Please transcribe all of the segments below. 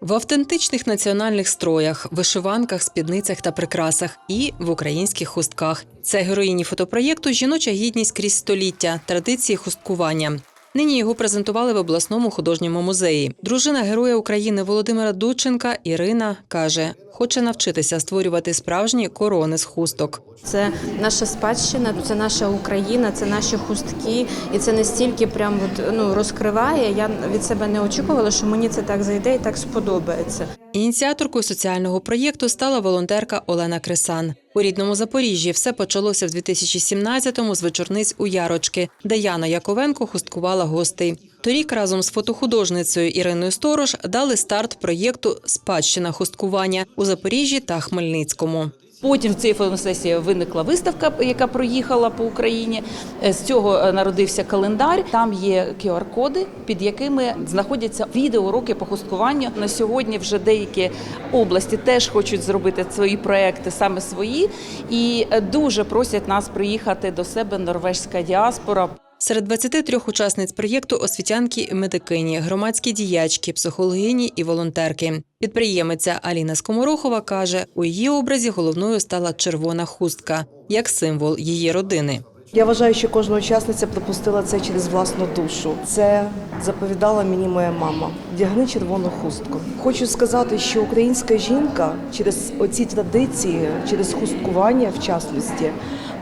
В автентичних національних строях, вишиванках, спідницях та прикрасах і в українських хустках. Це героїні фотопроєкту Жіноча гідність крізь століття, традиції хусткування. Нині його презентували в обласному художньому музеї. Дружина Героя України Володимира Дудченка Ірина каже, хоче навчитися створювати справжні корони з хусток. Це наша спадщина, це наша Україна, це наші хустки, і це настільки прям ну, розкриває. Я від себе не очікувала, що мені це так зайде і так сподобається. Ініціаторкою соціального проєкту стала волонтерка Олена Кресан. У рідному Запоріжжі все почалося в 2017-му з вечорниць у Ярочки, де Яна Яковенко хусткувала гостей. Торік разом з фотохудожницею Іриною Сторож дали старт проєкту Спадщина хусткування у Запоріжжі та Хмельницькому. Потім в цій фотосесії виникла виставка, яка проїхала по Україні. Е, З цього е, народився календар. Там є QR-коди, під якими знаходяться відеоуроки по хусткуванню. На сьогодні вже деякі області теж хочуть зробити свої проекти саме свої, і е, дуже просять нас приїхати до себе норвежська діаспора. Серед 23 учасниць проєкту освітянки медикині, громадські діячки, психологині і волонтерки. Підприємиця Аліна Скоморохова каже, у її образі головною стала червона хустка як символ її родини. Я вважаю, що кожна учасниця пропустила це через власну душу. Це заповідала мені моя мама. Вдягни червону хустку. Хочу сказати, що українська жінка через оці традиції, через хусткування, в частності,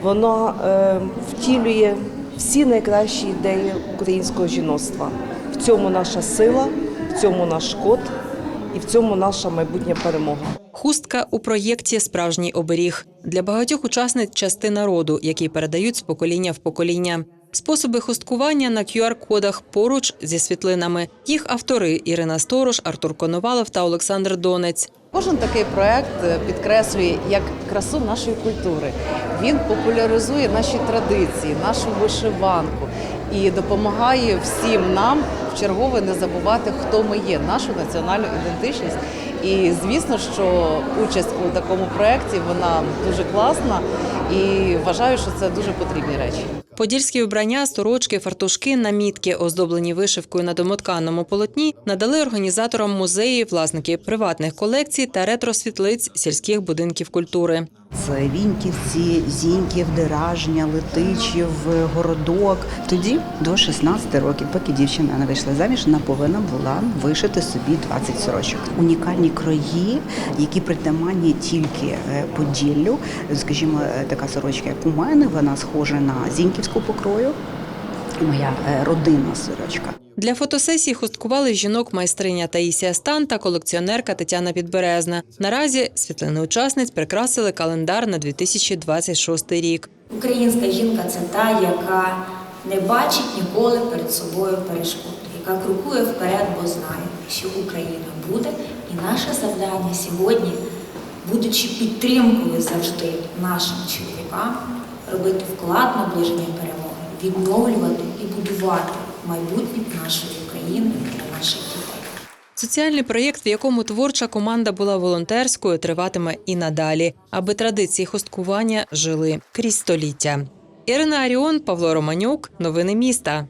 вона е, втілює всі найкращі ідеї українського жіноцтва. В цьому наша сила, в цьому наш код і в цьому наша майбутня перемога. Хустка у проєкті Справжній оберіг для багатьох учасниць частина роду, які передають з покоління в покоління. Способи хусткування на QR-кодах поруч зі світлинами. Їх автори Ірина Сторож, Артур Коновалов та Олександр Донець. Кожен такий проект е, підкреслює як красу нашої культури. Він популяризує наші традиції, нашу вишиванку і допомагає всім нам в чергове не забувати, хто ми є, нашу національну ідентичність. І звісно, що участь у такому проєкті вона дуже класна і вважаю, що це дуже потрібні речі. Подільські вбрання, сорочки, фартушки, намітки, оздоблені вишивкою на домотканому полотні, надали організаторам музеї, власники приватних колекцій та ретро-світлиць сільських будинків культури. Це Віньківці, Зіньків, Деражня, Летичів, Городок. Тоді до 16 років, поки дівчина не вийшла заміж, вона повинна була вишити собі 20 сорочок. Унікальні крої, які притаманні тільки е, Поділлю. Скажімо, е, така сорочка, як у мене, вона схожа на зіньківську покрою. Моя е, родинна сорочка. Для фотосесії хусткували жінок майстриня Таїсія Стан та колекціонерка Тетяна Підберезна. Наразі світлини учасниць прикрасили календар на 2026 рік. Українська жінка це та, яка не бачить ніколи перед собою перешкод, яка крокує вперед, бо знає, що Україна буде, і наше завдання сьогодні, будучи підтримкою завжди нашим чоловікам, робити вклад наближення перемоги, відновлювати і будувати майбутнє нашої України та наших дітей. Соціальний проєкт, в якому творча команда була волонтерською, триватиме і надалі, аби традиції хосткування жили крізь століття. Ірина Аріон, Павло Романюк, новини міста.